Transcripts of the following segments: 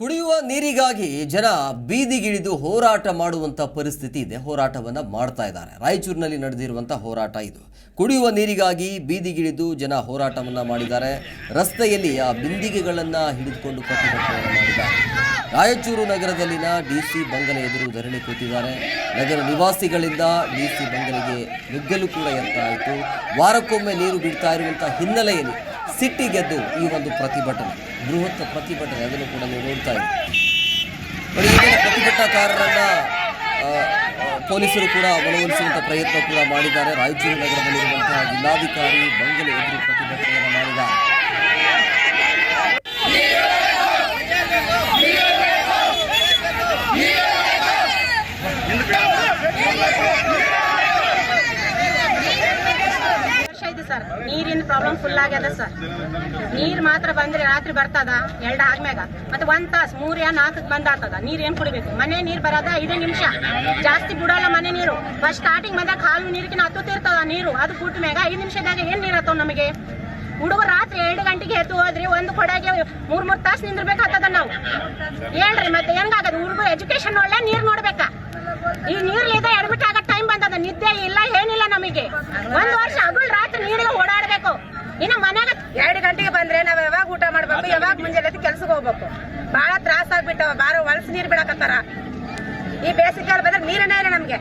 ಕುಡಿಯುವ ನೀರಿಗಾಗಿ ಜನ ಬೀದಿಗಿಳಿದು ಹೋರಾಟ ಮಾಡುವಂಥ ಪರಿಸ್ಥಿತಿ ಇದೆ. ಹೋರಾಟವನ್ನು ಮಾಡ್ತಾ ಇದ್ದಾರೆ. ರಾಯಚೂರಿನಲ್ಲಿ ನಡೆದಿರುವಂಥ ಹೋರಾಟ ಇದು. ಕುಡಿಯುವ ನೀರಿಗಾಗಿ ಬೀದಿಗಿಳಿದು ಜನ ಹೋರಾಟವನ್ನು ಮಾಡಿದ್ದಾರೆ. ರಸ್ತೆಯಲ್ಲಿ ಆ ಬಿಂದಿಗೆಗಳನ್ನು ಹಿಡಿದುಕೊಂಡು ಪ್ರತಿಭಟನೆ ಮಾಡಿದ್ದಾರೆ. ರಾಯಚೂರು ನಗರದಲ್ಲಿನ ಡಿ ಸಿ ಬಂಗಲೆ ಎದುರು ಧರಣಿ ಕೂತಿದ್ದಾರೆ. ನಗರ ನಿವಾಸಿಗಳಿಂದ ಡಿ ಸಿ ಬಂಗಲೆಗೆ ನುಗ್ಗಲು ಕೂಡ ಯತ್ನ ಆಯಿತು ವಾರಕ್ಕೊಮ್ಮೆ ನೀರು ಬಿಡ್ತಾ ಇರುವಂಥ ಹಿನ್ನೆಲೆಯಲ್ಲಿ ಸಿಟ್ಟಿಗೆದ್ದು ಈ ಒಂದು ಪ್ರತಿಭಟನೆ. ಬೃಹತ್ ಪ್ರತಿಭಟನೆ ಅದನ್ನು ಕೂಡ ನೀವು ನೋಡ್ತಾ ಇದ್ದೀವಿ. ಪ್ರತಿಭಟನಾಕಾರರನ್ನ ಪೊಲೀಸರು ಕೂಡ ಮನವೊಲಿಸುವಂಥ ಪ್ರಯತ್ನ ಕೂಡ ಮಾಡಿದ್ದಾರೆ. ರಾಯಚೂರು ನಗರದಲ್ಲಿರುವಂತಹ ಜಿಲ್ಲಾಧಿಕಾರಿ ಬಂಗಲೆ ಎದುರು ಪ್ರತಿಭಟನೆಯನ್ನು ಮಾಡಿದ್ದಾರೆ ವರ್ಷ ಇದೆ ಸರ್. ನೀರಿನ ಪ್ರಾಬ್ಲಮ್ ಫುಲ್ ಆಗ್ಯದ ಸರ್. ನೀರ್ ಮಾತ್ರ ಬಂದ್ರೆ ರಾತ್ರಿ ಬರ್ತದ? ಎರಡ ಆದ್ಮ್ಯಾಗ ಮತ್ತೆ ಒಂದ್ ತಾಸ್, ಮೂರ್ ಯಾ ನಾಲ್ಕಕ್ ಬಂದ್ ಆಗ್ತದ? ನೀರ್ ಏನ್ ಕುಡಿಬೇಕು? ಮನೆ ನೀರ್ ಬರದ? ಐದು ನಿಮಿಷ. ಜಾಸ್ತಿ ಬಿಡಲ್ಲ ಮನೆ ನೀರು. ಫಸ್ಟ್ ಸ್ಟಾರ್ಟಿಂಗ್ ಬಂದಾಗ ಕಾಲು ನೀರಿಗಿನ ಹತ್ತುತ್ತಿರ್ತದ ನೀರು. ಅದು ಕುಟ್ಟ ಮ್ಯಾಗ ಐದು ನಿಮಿಷದಾಗ ಏನ್ ನೀರ್ ಆತವ್ ನಮಗೆ? ಹುಡುಗರು ರಾತ್ರಿ ಎರಡು ಗಂಟೆಗೆ ಎದ್ದು ಹೋದ್ರಿ ಒಂದು ಕೊಡಗೆ ಮೂರ್ ಮೂರ್ ತಾಸು ನಿಂದಿರ್ಬೇಕಾಗ್ತದ ನಾವು. ಹೇಳ್ರಿ, ಮತ್ತೆ ಹೆಂಗಾಗದ? ಹುಡುಗ ಎಜುಕೇಶನ್ ಒಳ್ಳೆ ನೀರ್ ನೋಡ್ಬೇಕಾ? ಈ ನೀರ್ಲಿದ್ದ ಎಡ್ಮಿಟ್ ಆಗೋ ಟೈಮ್ ಬಂದದ? ನಿದ್ದೆ ಇಲ್ಲ, ಏನಿಲ್ಲ ನಮಗೆ. ಒಂದ್ ವರ್ಷ ಹೋಗ್ಬೇಕು. ಬಹಳ ತ್ರಾಸ ಆಗ್ಬಿಟ್ಟವ ಬಾರ ಹೊಲಸು ನೀರ್ ಬಿಡಕತ್ತಾರ. ಈ ಬೇಸಿಗೆ ಬಂದ್ರೆ ನೀರನೇ ಇಲ್ಲ ನಮ್ಗೆ.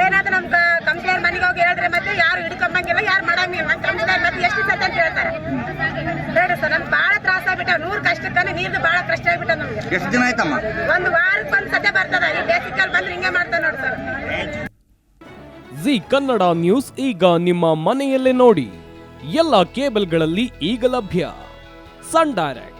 ಏನಾದ್ರೂ ನಮ್ ಕಂಪ್ಲೇಂಟ್ ಮನೆಗೆ ಹೋಗಿ ಹೇಳಿದ್ರೆ ಮತ್ತೆ ಯಾರು ಹಿಡ್ಕೊಂಬಂಗಿಲ್ಲ ಯಾರು ಮಾಡಂಗಿಲ್ಲ. ನಮ್ ಕಂಪ್ಲೇಂಟ್ ಮತ್ತೆ ಎಷ್ಟು ಸತ್ತ ಅಂತ ಹೇಳ್ತಾರೆ. ಹೇಳಿ ಸರ್ ನಮ್ಗೆ ಬಹಳ ತ್ರಾಸ ಆಗ್ಬಿಟ್ಟ ನೂರ್ ಕಷ್ಟಕ್ಕೆ ನೀರ್ದು ಬಹಳ ಕಷ್ಟ ಆಗ್ಬಿಟ್ಟ ನಮ್ಗೆ. ಎಷ್ಟು ದಿನ ಆಯ್ತಮ್ಮ? ಒಂದು ವಾರಕ್ಕೆ ಒಂದ್ ಸತಿ ಬರ್ತದ ಈ ಬೇಸಿಗೆ ಬಂದ್ರೆ ಹಿಂಗೆ ಮಾಡ್ತಾರೆ ನೋಡಿ ಸರ್. ಜಿ ಕನ್ನಡ ನ್ಯೂಸ್ ಈಗ ನಿಮ್ಮ ಮನೆಯಲ್ಲೇ ನೋಡಿ. ಎಲ್ಲ ಕೇಬಲ್ಗಳಲ್ಲಿ ಈಗ ಲಭ್ಯ. Sun direct.